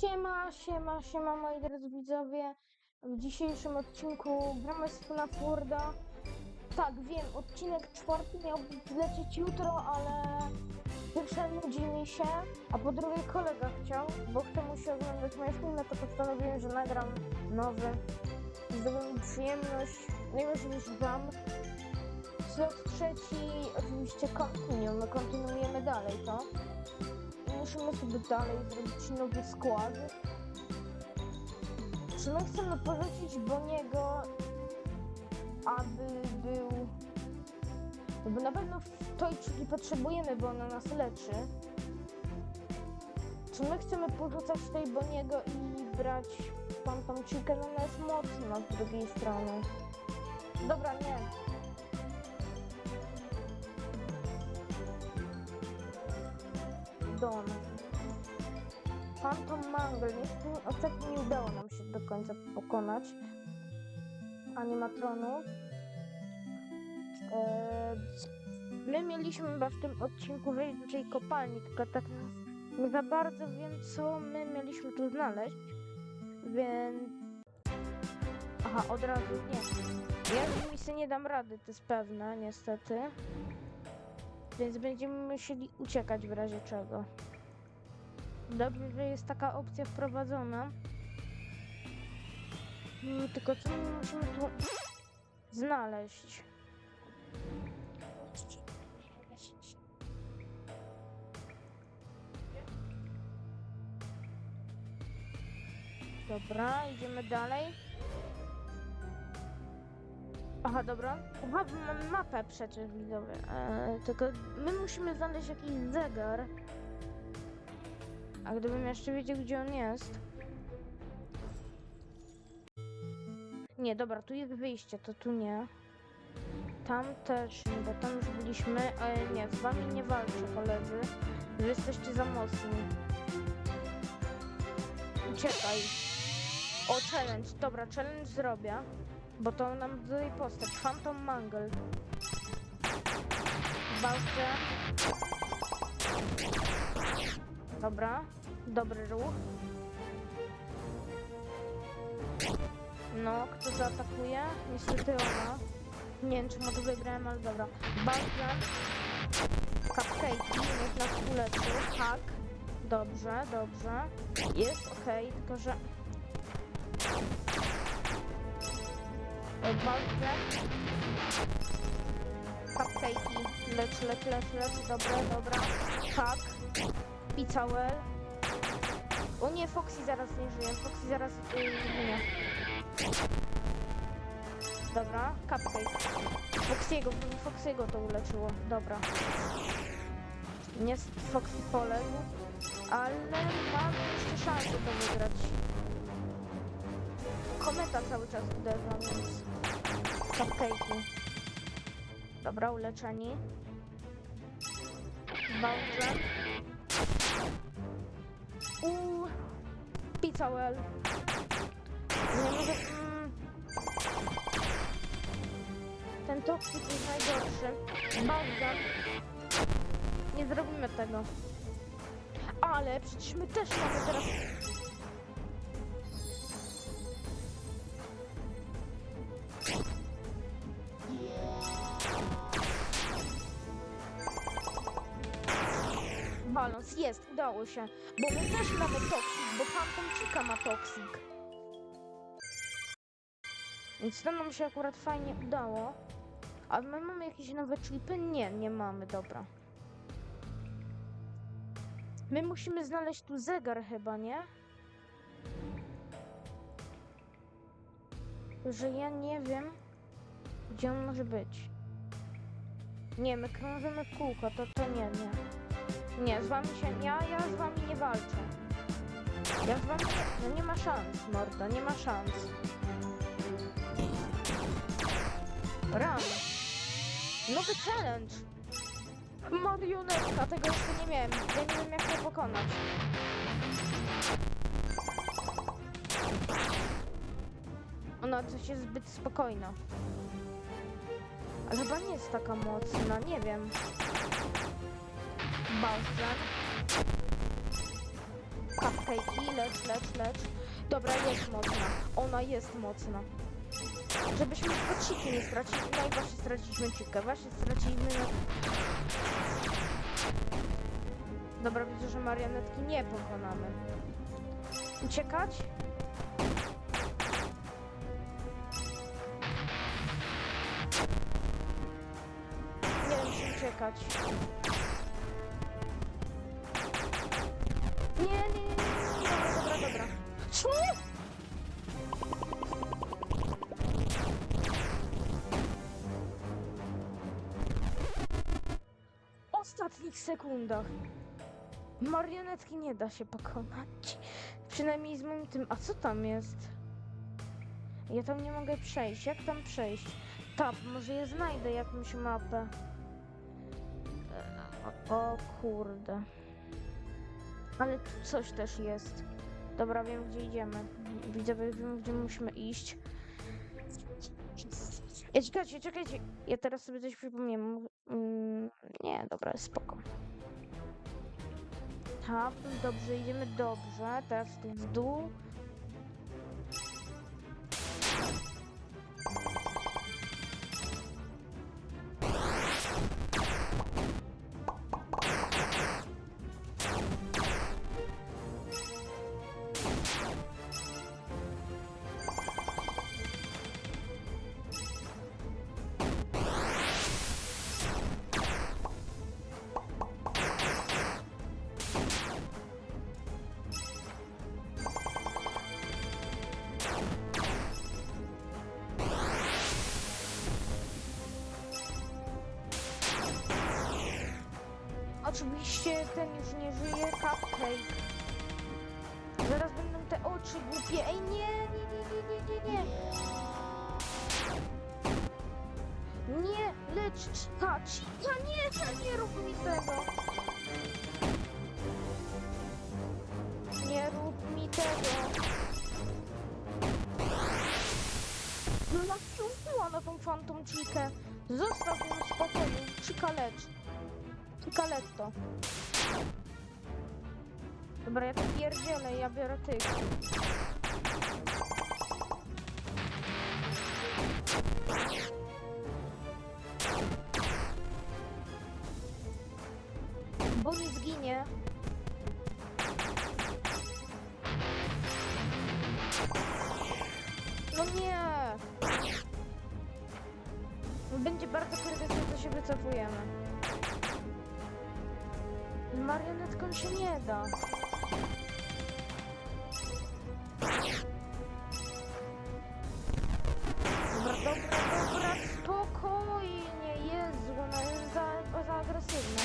Siema, siema, siema moi drodzy widzowie. W dzisiejszym odcinku gramy z FNAF Worlda. Tak, wiem, odcinek czwarty miał lecieć jutro, ale pierwsze nudzi mi się, a po drugie kolega chciał, bo chce mu się oglądać moje filmy, to postanowiłem, że nagram nowy. Zrobię mi przyjemność, nie wiem, niż wam. Slot trzeci oczywiście kontynuujemy, kontynuujemy dalej to. Musimy sobie dalej zrobić nowy skład. Czy my chcemy porzucić Boniego, aby był... Bo na pewno czyli potrzebujemy, bo ona nas leczy. Czy my chcemy porzucać tej Boniego i brać chikę? No ona jest mocna z drugiej strony. Dobra, nie. Don. Phantom Mangle. Niestety ostatnio nie udało nam się do końca pokonać animatronów. Eee, my mieliśmy chyba w tym odcinku wejść do tej kopalni, tylko tak nie za bardzo wiem, co my mieliśmy tu znaleźć. Więc... Aha, od razu nie. Ja z misji nie dam rady, to jest pewne, niestety. Więc będziemy musieli uciekać w razie czego. Dobrze, że jest taka opcja wprowadzona. Mm, Tylko co my musimy tu znaleźć? Dobra, idziemy dalej. Aha, dobra. Aha, mamy mapę przecież widzowie. Eee, tylko my musimy znaleźć jakiś zegar. A gdybym jeszcze wiedział, gdzie on jest. Nie, dobra, tu jest wyjście, to tu nie. Tam też nie, bo tam już byliśmy. Ale nie, z wami nie walczę, koledzy. Wy jesteście za mocni. Uciekaj. O, challenge. Dobra, challenge zrobię. Bo to nam daje postać. Phantom Mangle. Bałkę. Dobra. Dobry ruch. No, kto zaatakuje? Niestety ona. Nie wiem, czy ma to wygrałem, ale dobra. Balkan. Cupcake'i, niech nas uleczy. Hack. Dobrze, dobrze. Jest okej, tylko że... Balkan. Cupcake'i. Lecz, lecz, lecz, lecz. Dobra, dobra. Hack. Pizza well. O nie, Foxy zaraz nie żyje. Foxy zaraz yy, ginie. Dobra, cupcake. Foxiego, Foxiego to uleczyło. Dobra. Nie Foxy poległ, ale mamy jeszcze szansę to wygrać. Kometa cały czas uderza, więc cupcake'i. Dobra, uleczeni. Bałdżem. Uuu. Pizza well. Nie mogę... Mm. Ten toksik jest najgorszy. Bałgan. Nie zrobimy tego. Ale przecież my też mamy teraz... jest, udało się. Bo my też mamy toksik, bo Phantom Chica ma toksik. Więc to nam się akurat fajnie udało. A my mamy jakieś nowe chipy? Nie, nie mamy, dobra. My musimy znaleźć tu zegar chyba, nie? Że ja nie wiem, gdzie on może być. Nie, my krążymy kółko, to, to nie, nie. Nie, z wami się. Ja, ja z wami nie walczę. Ja z wami. No nie ma szans, mordo, nie ma szans. Ram. Nowy challenge. Marionetka, tego jeszcze nie miałem. Ja nie wiem jak to pokonać. Ona coś jest zbyt spokojna. Ale chyba nie jest taka mocna, nie wiem. Bowser. cupcake'i, lecz, lecz, lecz. Dobra, jest mocna. Ona jest mocna. Żebyśmy tylko ciki nie stracili. No i właśnie straciliśmy cikę. Właśnie straciliśmy... Dobra, widzę, że marionetki nie pokonamy. Uciekać? Nie wiem, czy uciekać. Ostatnich sekundach. Marionetki nie da się pokonać. Przynajmniej z moim tym. A co tam jest? Ja tam nie mogę przejść. Jak tam przejść? Tap, może je znajdę jakąś mapę. E, O kurde. Ale tu coś też jest. Dobra, wiem gdzie idziemy. Widzę, wiem gdzie musimy iść. Ja, czekajcie, czekajcie. Ja teraz sobie coś przypomniałem. Mm, nie, dobra, spoko. Tak, dobrze, idziemy dobrze. Teraz tu w dół. Oczywiście ten już nie żyje, cupcake. Zaraz będą te oczy głupie. Ej, nie, nie, nie, nie, nie, nie, nie. Nie, lecz cika, cika, nie, nie rób mi tego. Nie rób mi tego. No naciągnęła na tą fantom chikę. Zostaw ją w spokoju, chika lecz. Cicaletto. Dobra, ja to pierdzielę, ja biorę tych. Marionetką się nie da. Dobra, dobra, dobra, spokojnie, Jezu, ona jest za, za agresywna.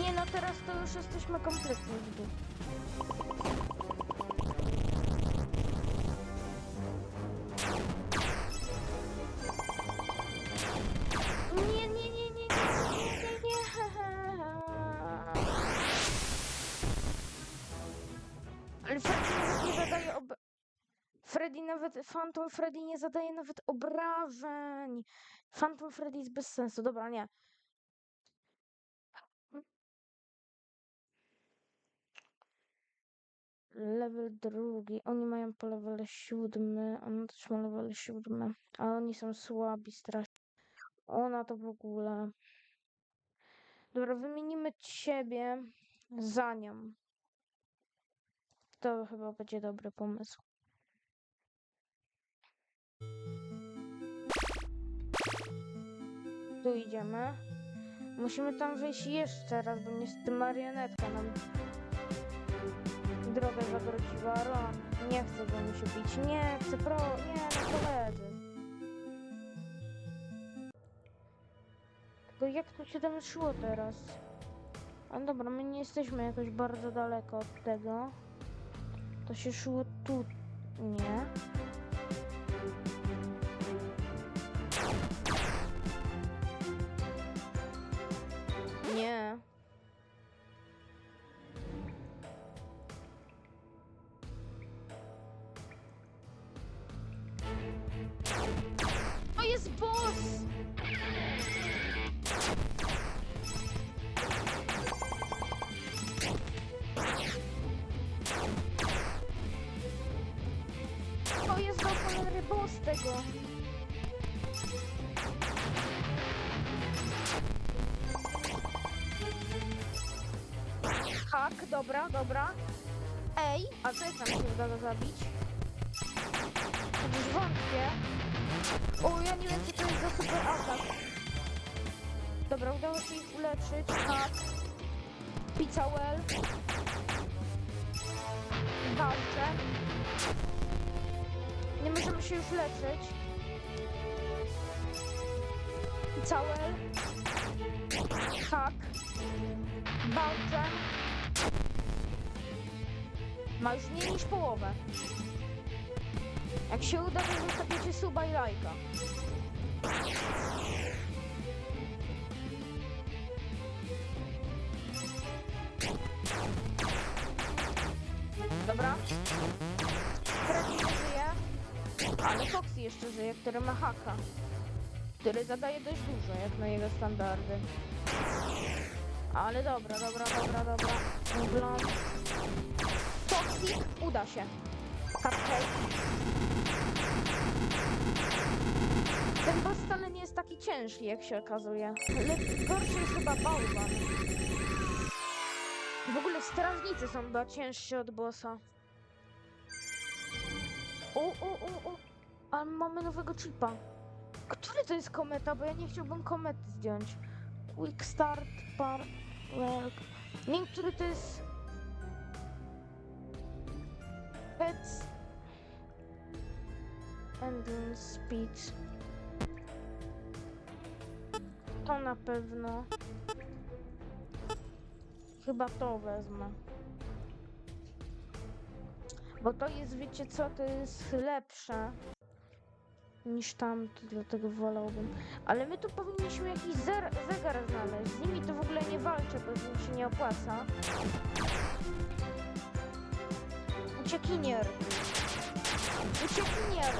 Nie no, teraz to już jesteśmy kompletnie w dół. Nawet... Phantom Freddy nie zadaje nawet obrażeń. Phantom Freddy jest bez sensu. Dobra, nie. Level drugi. Oni mają po levele siódmy. Ona też ma level siódmy. A oni są słabi strasznie. Ona to w ogóle. Dobra, wymienimy ciebie za nią. To chyba będzie dobry pomysł. Tu idziemy. Musimy tam wyjść jeszcze raz, bo niestety marionetka nam drogę zagrodziła. Ron, nie chcę go mi się bić. Nie chcę, pro, nie, no koledzy. Tylko jak to się tam szło teraz? A dobra, my nie jesteśmy jakoś bardzo daleko od tego. To się szło tu. Nie. boss! To jest do boss tego! Hak, dobra, dobra. Ej, a co jak nam się uda go zabić? Chociaż wątpię. O, ja nie wiem, co to jest za super atak. Dobra, udało się ich uleczyć. Hak. Pizza well. Walczę. Nie możemy się już leczyć. Pizza well. Hak. Walczę. Ma już mniej niż połowę. Jak się uda, to zostawicie suba i lajka. Dobra. Freddy nie żyje, ale Foxy jeszcze żyje, który ma haka. Który zadaje dość dużo, jak na jego standardy. Ale dobra, dobra, dobra, dobra. Blond. Foxy, uda się. Cupcake. Ten boss wcale nie jest taki ciężki, jak się okazuje. Ale gorszy jest chyba bałwan. W ogóle strażnicy są chyba ciężsi od bossa. O, o, o, o. Ale mamy nowego chipa. Który to jest kometa? Bo ja nie chciałbym komety zdjąć. Quick start, par, work. Nie wiem, który to jest... Pets... Ending speed. To na pewno. Chyba to wezmę. Bo to jest, wiecie co, to jest lepsze niż tamto, dlatego wolałbym. Ale my tu powinniśmy jakiś zegar znaleźć. Z nimi to w ogóle nie walczę, bo z nim się nie opłaca. Uciekinier. Uciekinier.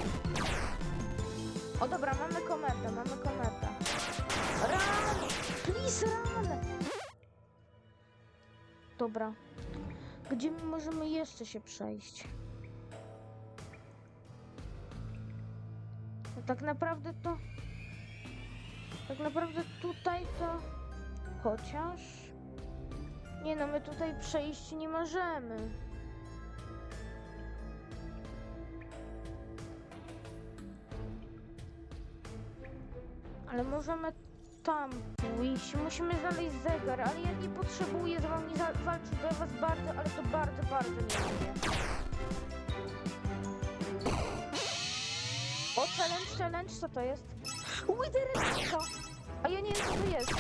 O dobra, mamy kometę, mamy kometę. Run! Please run! Dobra. Gdzie my możemy jeszcze się przejść? No tak naprawdę to... Tak naprawdę tutaj to... Chociaż... Nie no, my tutaj przejść nie możemy. Ale możemy tam pójść. Musimy znaleźć zegar, ale ja nie potrzebuję z wami walczyć, bo ja was bardzo, ale to bardzo, bardzo nie. O, challenge, challenge, co to jest? Witherecka! A ja nie wiem, co to jest.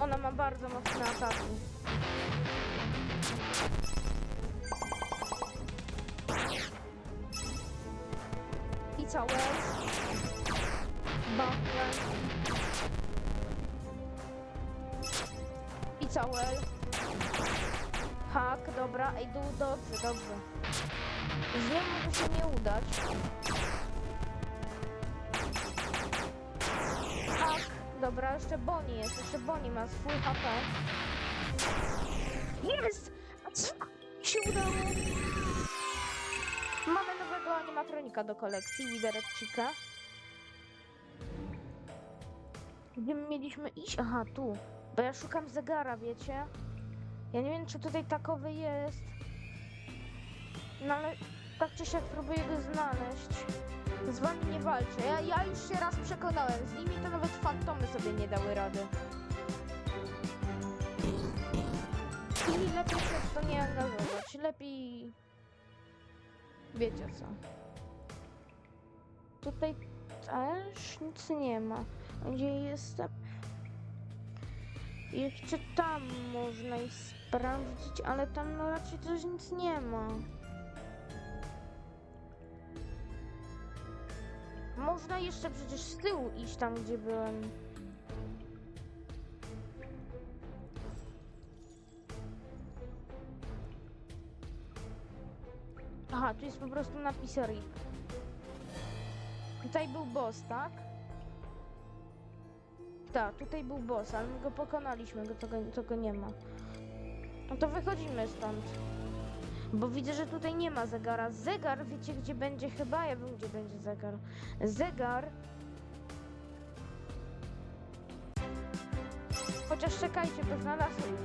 Ona ma bardzo mocne ataki. I całe. Bumper. I całe. Hak, dobra. Ej, dół, dobrze, dobrze. Z nią się nie udać. Dobra, jeszcze Bonnie jest, jeszcze Bonnie ma swój HP. Jest! A co się udało? Mamy nowego animatronika do kolekcji, Widerecika. Gdzie my mieliśmy iść? Aha, tu. Bo ja szukam zegara, wiecie? Ja nie wiem, czy tutaj takowy jest. No ale tak czy siak próbuję go znaleźć. Z wami nie walczę. Ja, ja już się raz przekonałem. Z nimi to nawet fantomy sobie nie dały rady. I lepiej się w to nie angażować. Lepiej... Wiecie co. Tutaj też nic nie ma. Gdzie jestem? Jeszcze tam można ich sprawdzić, ale tam no raczej też nic nie ma. Można jeszcze przecież z tyłu iść tam, gdzie byłem. Aha, tu jest po prostu napis RIP. Tutaj był boss, tak? Tak, tutaj był boss, ale my go pokonaliśmy, go, tego, tego nie ma. No to wychodzimy stąd. Bo widzę, że tutaj nie ma zegara. Zegar, wiecie gdzie będzie chyba? Ja wiem gdzie będzie zegar. Zegar... Chociaż czekajcie, bo znalazłem...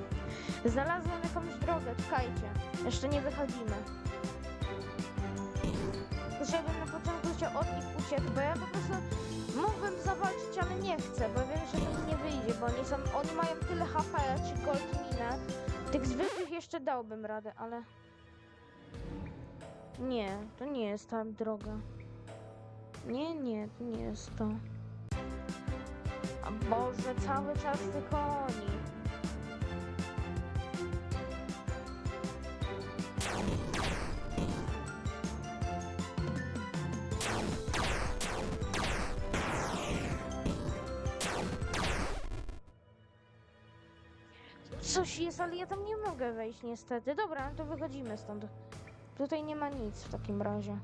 Znalazłem jakąś drogę, czekajcie. Jeszcze nie wychodzimy. Żebym na początku chciał od nich uciec, bo ja po prostu mógłbym zawalczyć, ale nie chcę, bo wiem, że to mi nie wyjdzie, bo oni są, oni mają tyle HP czy gold minę. Tych zwykłych jeszcze dałbym radę, ale... Nie, to nie jest ta droga. Nie, nie, to nie jest to. A Boże, cały czas tylko oni. Coś jest, ale ja tam nie mogę wejść niestety. Dobra, to wychodzimy stąd. Tutaj nie ma nic w takim razie.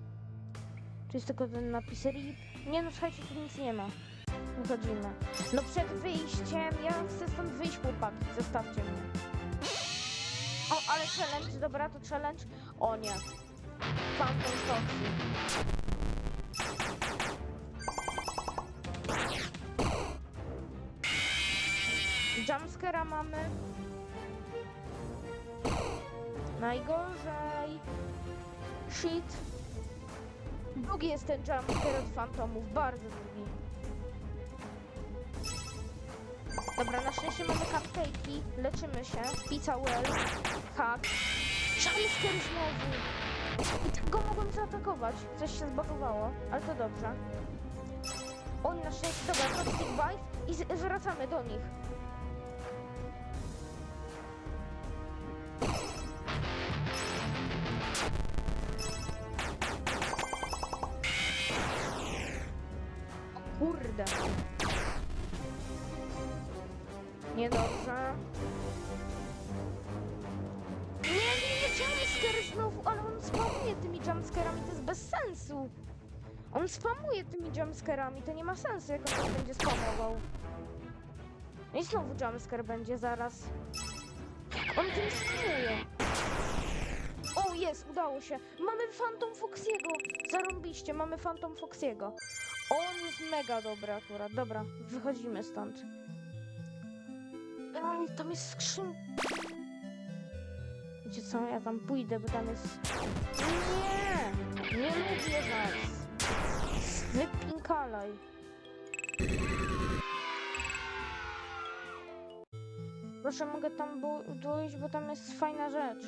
Tu jest tylko ten napis RIP. Nie no, słuchajcie, tu nic nie ma. Wychodzimy. No przed wyjściem, ja chcę stąd wyjść, chłopaki, zostawcie mnie. O, ale challenge, dobra, to challenge. O nie. Phantom Foxy. Jumpscare'a mamy. Najgorzej. Shit. Długi jest ten jumpscare od fantomów, bardzo długi. Dobra, na szczęście mamy cupcake'i, leczymy się, pizza well, hack. Jumpscare znowu! I tak go mogłem zaatakować, coś się zbagowało, ale to dobrze. Oni na szczęście, dobra, toxic bite i z- wracamy do nich. Jumpscarami, to nie ma sensu, jak on będzie spamował. No I znowu jumpscare będzie zaraz. On tym spamuje. O, jest, udało się. Mamy Phantom Foxiego. Zarąbiście, mamy Phantom Foxiego. On jest mega dobry akurat. Dobra, wychodzimy stąd. Ej, tam jest skrzyn... Wiecie co, ja tam pójdę, bo tam jest... Nie! Nie lubię was! Wypinkalaj. Proszę, mogę tam dojść, bo tam jest fajna rzecz.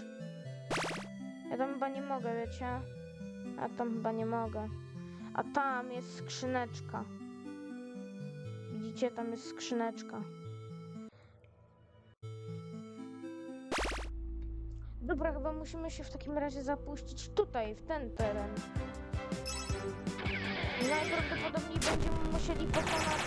Ja tam chyba nie mogę, wiecie? Ja tam chyba nie mogę. A tam jest skrzyneczka. Widzicie, tam jest skrzyneczka. Dobra, chyba musimy się w takim razie zapuścić tutaj, w ten teren. Najprawdopodobniej będziemy musieli pokonać...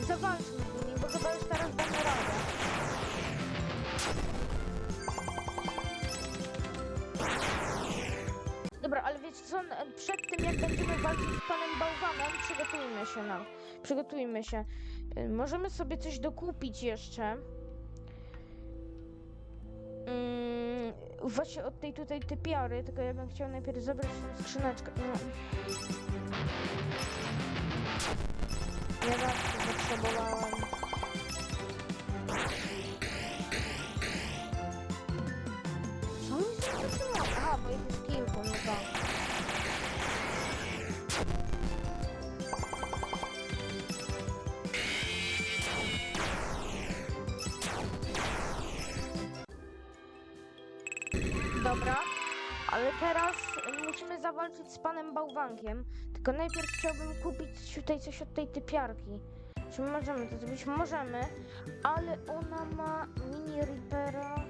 Yy... Zawalczmy z nimi, bo chyba już teraz damy radę. Dobra, ale wiecie co, przed tym jak będziemy walczyć z panem bałwanem, przygotujmy się na... Przygotujmy się. Y, Możemy sobie coś dokupić jeszcze. Mm, właśnie od tej tutaj typiary, tylko ja bym chciał najpierw zabrać tą skrzyneczkę. No. Ja zawsze potrzebowałem. Zawalczyć z panem bałwankiem. Tylko najpierw chciałbym kupić tutaj coś od tej typiarki. Czy możemy to zrobić? Możemy, ale ona ma mini Reapera.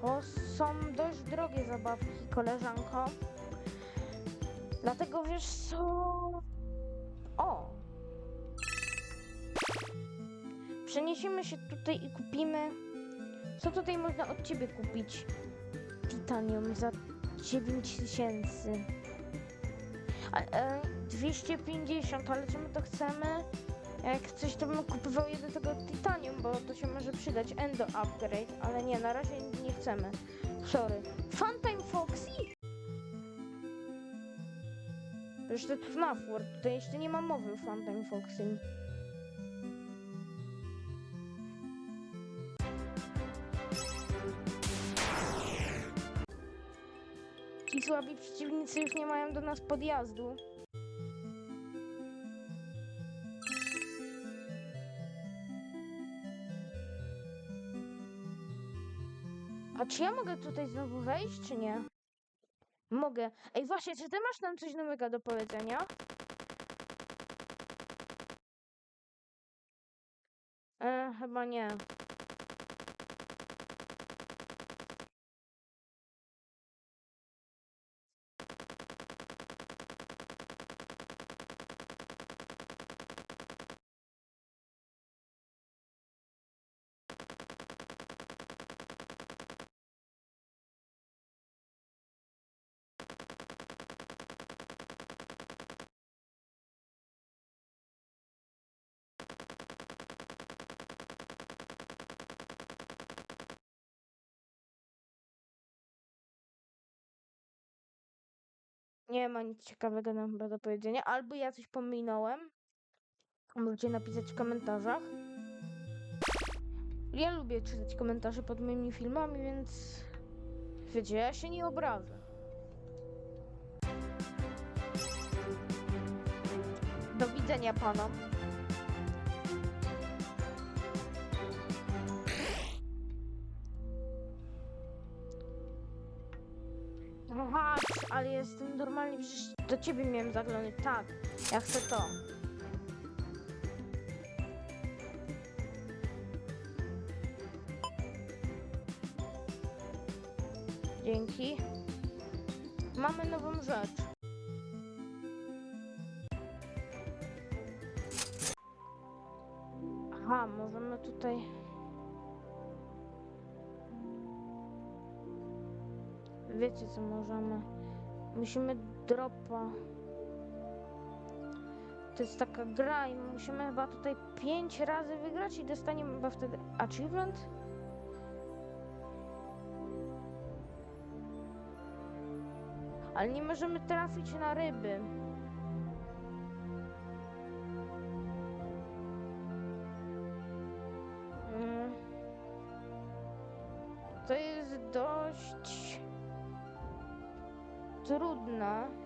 To są dość drogie zabawki, koleżanko. Dlatego wiesz co? O! przeniesiemy się tutaj i kupimy. Co tutaj można od ciebie kupić? Titanium za 9000. A, e, 250, ale czy my to chcemy? Jak coś to bym kupował jeden tego titanium, bo to się może przydać. Endo upgrade, ale nie, na razie nie chcemy. Sorry. Funtime Foxy? To Już to FNAF World, tutaj jeszcze nie ma mowy o Funtime Foxy. Ci słabi przeciwnicy już nie mają do nas podjazdu. A czy ja mogę tutaj znowu wejść, czy nie? Mogę. Ej, właśnie, czy ty masz nam coś nowego do powiedzenia? E, chyba nie. Nie ma nic ciekawego nam chyba do powiedzenia. Albo ja coś pominąłem. Możecie napisać w komentarzach. Ja lubię czytać komentarze pod moimi filmami, więc wiecie, ja się nie obrażę. Do widzenia panom. Ale jestem normalnie, przecież do ciebie miałem zaglądać. Tak, ja chcę to. Dzięki. Mamy nową rzecz. Aha, możemy tutaj... Wiecie co możemy? Musimy dropa. To jest taka gra i musimy chyba tutaj pięć razy wygrać i dostaniemy chyba wtedy achievement. Ale nie możemy trafić na ryby.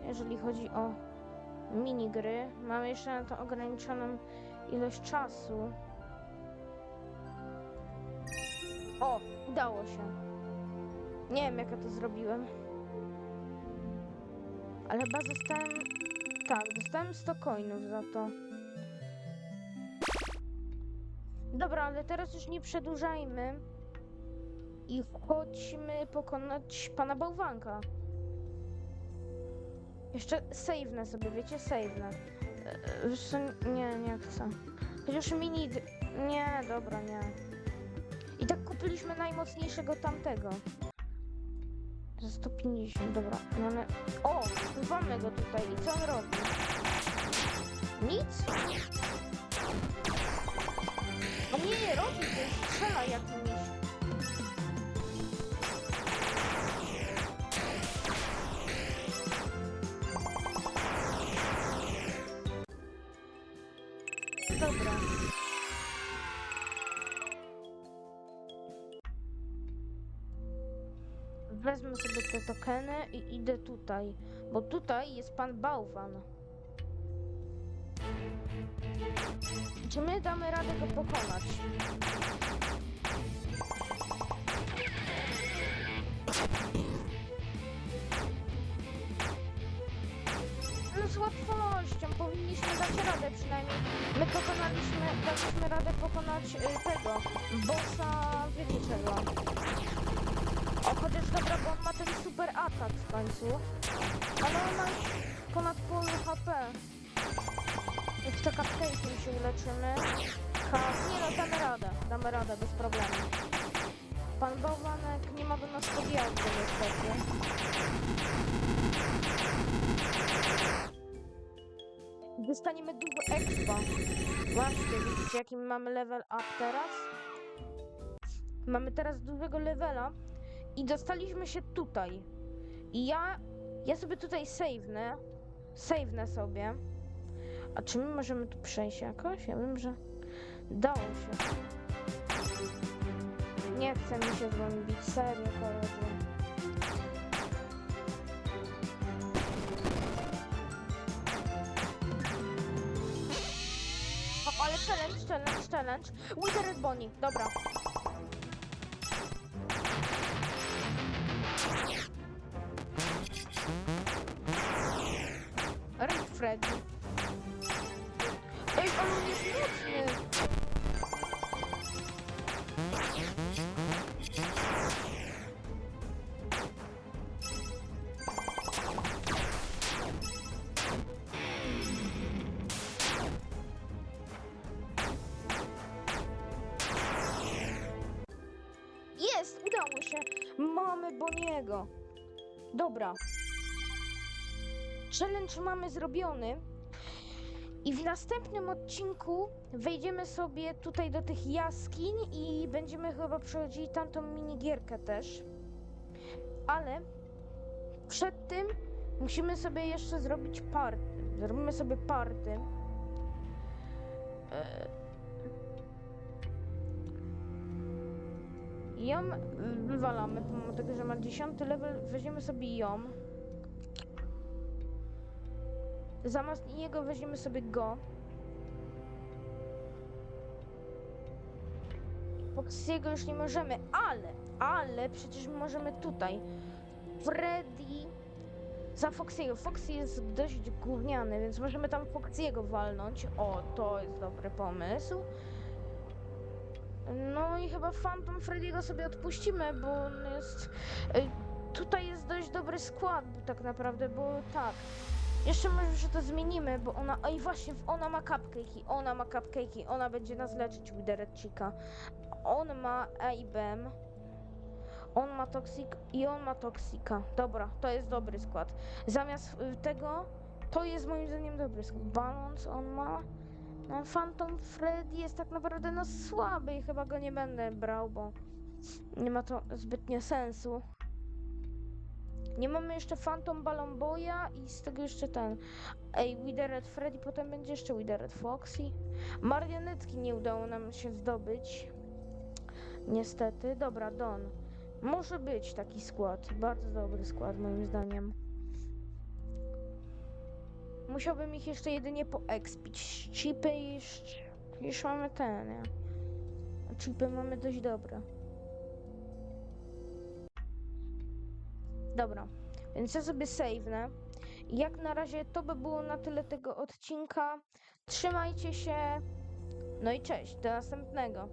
Jeżeli chodzi o minigry. Mamy jeszcze na to ograniczoną ilość czasu. O, udało się. Nie wiem, jak ja to zrobiłem. Ale chyba zostałem... Tak, dostałem 100 coinów za to. Dobra, ale teraz już nie przedłużajmy. I chodźmy pokonać pana bałwanka. Jeszcze save'nę sobie, wiecie, save'nę. E, Wiesz nie, nie chcę. Chociaż mini... Nie, dobra, nie. I tak kupiliśmy najmocniejszego tamtego. Za 150, dobra. Ale... O! Wywalmy go tutaj. I co on robi? Nic? On nie robi, to strzela jakimiś... Dobra. Wezmę sobie te tokeny i idę tutaj, bo tutaj jest pan bałwan. Czy my damy radę go pokonać? Powinniśmy dać radę przynajmniej. My pokonaliśmy, daliśmy radę pokonać y, tego, bossa, wiecie czego. O, chociaż dobra, bo on ma ten super atak w końcu. Ale on ma ponad pół HP. Jeszcze cupcake'iem się uleczymy. Ha, nie no, damy radę, damy radę, bez problemu. Pan Bałwanek nie ma do nas podjazdu niestety. Dostaniemy dużo expa. Właśnie, widzicie jaki my mamy level up teraz? Mamy teraz dużego levela i dostaliśmy się tutaj. I ja, ja sobie tutaj save'nę. Save'nę sobie. A czy my możemy tu przejść jakoś? Ja wiem, że dało się. Nie chce mi się z wami serio koledzy. Challenge, challenge, challenge. Withered Bonnie, dobra. Red Freddy. Boniego. Dobra. Challenge mamy zrobiony. I w następnym odcinku wejdziemy sobie tutaj do tych jaskiń i będziemy chyba przechodzili tamtą minigierkę też. Ale przed tym musimy sobie jeszcze zrobić party. Zrobimy sobie party. Ją wywalamy, pomimo tego, że ma 10 level, weźmiemy sobie ją. Zamiast niego weźmiemy sobie go. Foxiego już nie możemy, ale, ale przecież możemy tutaj. Freddy za Foxiego. Foxy jest dość gówniany, więc możemy tam Foxiego walnąć. O, to jest dobry pomysł. No i chyba Phantom Freddy'ego sobie odpuścimy, bo on jest... y, Tutaj jest dość dobry skład tak naprawdę, bo tak. Jeszcze może że to zmienimy, bo ona... Oj właśnie, ona ma cupcake'i, ona ma cupcake'i, ona będzie nas leczyć, Witheret Chica. On ma Aibem. On ma Toxic i on ma Toxika. Dobra, to jest dobry skład. Zamiast y, tego, to jest moim zdaniem dobry skład. Balance on ma... No, Phantom Freddy jest tak naprawdę no słaby i chyba go nie będę brał, bo nie ma to zbytnio sensu. Nie mamy jeszcze Phantom Balloon Boya i z tego jeszcze ten. Ej, Withered Freddy, potem będzie jeszcze Withered Foxy. Marionetki nie udało nam się zdobyć. Niestety. Dobra, Don. Może być taki skład. Bardzo dobry skład moim zdaniem. Musiałbym ich jeszcze jedynie poekspić. Chipy już, już mamy ten, nie? Chipy mamy dość dobre. Dobra, więc ja sobie save'nę. Jak na razie to by było na tyle tego odcinka. Trzymajcie się. No i cześć, do następnego.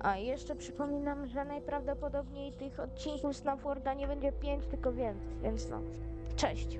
A jeszcze przypominam, że najprawdopodobniej tych odcinków Snapworda nie będzie 5, tylko więcej, więc no. Cześć.